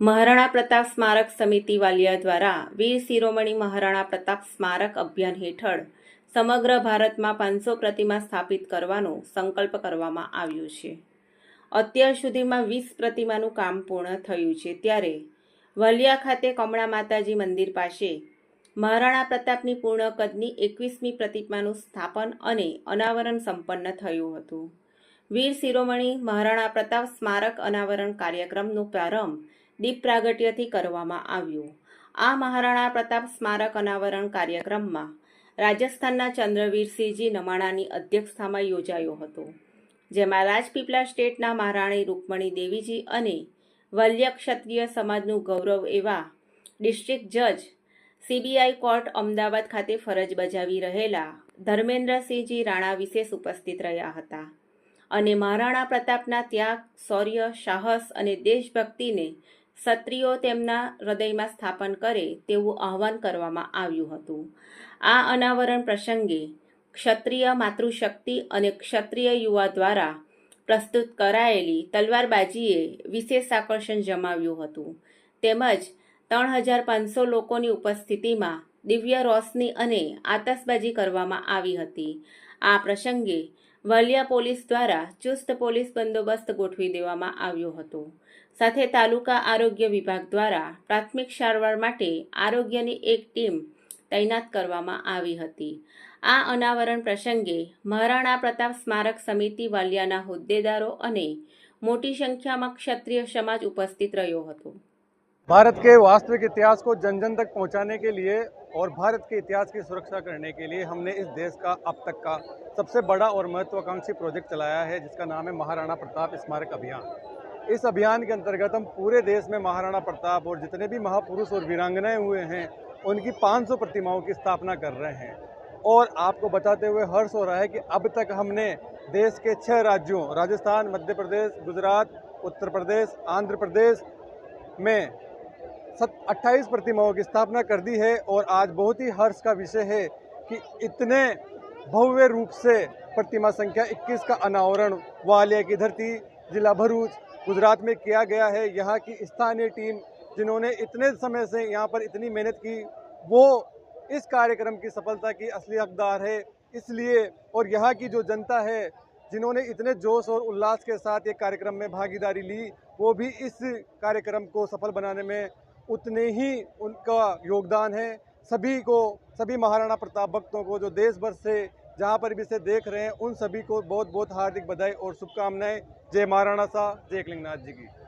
મહારાણા પ્રતાપ સ્મારક સમિતિ વાલિયા દ્વારા વીર શિરોમણી મહારાણા પ્રતાપ સ્મારક અભિયાન હેઠળ સમગ્ર ભારતમાં પાંચસો પ્રતિમા સ્થાપિત કરવાનો સંકલ્પ કરવામાં આવ્યો છે. અત્યાર સુધીમાં વીસ પ્રતિમાનું કામ પૂર્ણ થયું છે ત્યારે વલિયા ખાતે કમળા માતાજી મંદિર પાસે મહારાણા પ્રતાપની પૂર્ણ કદની એકવીસમી પ્રતિમાનું સ્થાપન અને અનાવરણ સંપન્ન થયું હતું. વીર શિરોમણી મહારાણા પ્રતાપ સ્મારક અનાવરણ કાર્યક્રમનો પ્રારંભ દીપ પ્રાગટ્યથી કરવામાં આવ્યું. આ મહારાણા પ્રતાપ સ્મારક અનાવરણ કાર્યક્રમમાં રાજસ્થાનના ચંદ્રવીરસિંહજી નમાણાની અધ્યક્ષતામાં યોજાયો હતો, જેમાં રાજપીપળા સ્ટેટના મહારાણી રૂકમણી દેવીજી અને વલ્ય ક્ષત્રિય સમાજનું ગૌરવ એવા ડિસ્ટ્રિક્ટ જજ સીબીઆઈ કોર્ટ અમદાવાદ ખાતે ફરજ બજાવી રહેલા ધર્મેન્દ્રસિંહજી રાણા વિશેષ ઉપસ્થિત રહ્યા હતા અને મહારાણા પ્રતાપના ત્યાગ, શૌર્ય, સાહસ અને દેશભક્તિને ક્ષત્રિયો તેમના હૃદયમાં સ્થાપન કરે તેવું આહવાન કરવામાં આવ્યું હતું. આ અનાવરણ પ્રસંગે ક્ષત્રિય માતૃશક્તિ અને ક્ષત્રિય યુવા દ્વારા પ્રસ્તુત કરાયેલી તલવારબાજીએ વિશેષ આકર્ષણ જમાવ્યું હતું. તેમજ ત્રણ હજાર પાંચસો લોકોની ઉપસ્થિતિમાં દિવ્ય રોશની અને આતશબાજી કરવામાં આવી હતી. આ પ્રસંગે વાલિયા પોલીસ દ્વારા ચુસ્ત પોલીસ બંદોબસ્ત ગોઠવી દેવામાં આવ્યો હતો. સાથે તાલુકા આરોગ્ય વિભાગ દ્વારા પ્રાથમિક સારવાર માટે આરોગ્યની એક ટીમ તૈનાત કરવામાં આવી હતી. આ અનાવરણ પ્રસંગે મહારાણા પ્રતાપ સ્મારક સમિતિ વાલિયાના હોદ્દેદારો અને મોટી સંખ્યામાં ક્ષત્રિય સમાજ ઉપસ્થિત રહ્યો હતો. भारत के वास्तविक इतिहास को जन जन तक पहुँचाने के लिए और भारत के इतिहास की सुरक्षा करने के लिए हमने इस देश का अब तक का सबसे बड़ा और महत्वाकांक्षी प्रोजेक्ट चलाया है, जिसका नाम है महाराणा प्रताप स्मारक अभियान। इस अभियान के अंतर्गत हम पूरे देश में महाराणा प्रताप और जितने भी महापुरुष और वीरांगनाएँ हुए हैं, उनकी 500 प्रतिमाओं की स्थापना कर रहे हैं। और आपको बताते हुए हर्ष हो रहा है कि अब तक हमने देश के छः राज्यों, राजस्थान, मध्य प्रदेश, गुजरात, उत्तर प्रदेश, आंध्र प्रदेश में सत, अट्ठाईस प्रतिमाओं की स्थापना कर दी है और आज बहुत ही हर्ष का विषय है कि इतने भव्य रूप से प्रतिमा संख्या 21 का अनावरण वालिया की धरती, जिला भरूच, गुजरात में किया गया है। यहाँ की स्थानीय टीम जिन्होंने इतने समय से यहाँ पर इतनी मेहनत की, वो इस कार्यक्रम की सफलता की असली हकदार है। इसलिए और यहाँ की जो जनता है, जिन्होंने इतने जोश और उल्लास के साथ ये कार्यक्रम में भागीदारी ली, वो भी इस कार्यक्रम को सफल बनाने में उतने ही उनका योगदान है। सभी को, सभी महाराणा प्रताप भक्तों को जो देश भर से, जहाँ पर भी इसे देख रहे हैं, उन सभी को बहुत बहुत हार्दिक बधाई और शुभकामनाएँ। जय महाराणा शाह, जय एकलिंगनाथ जी की।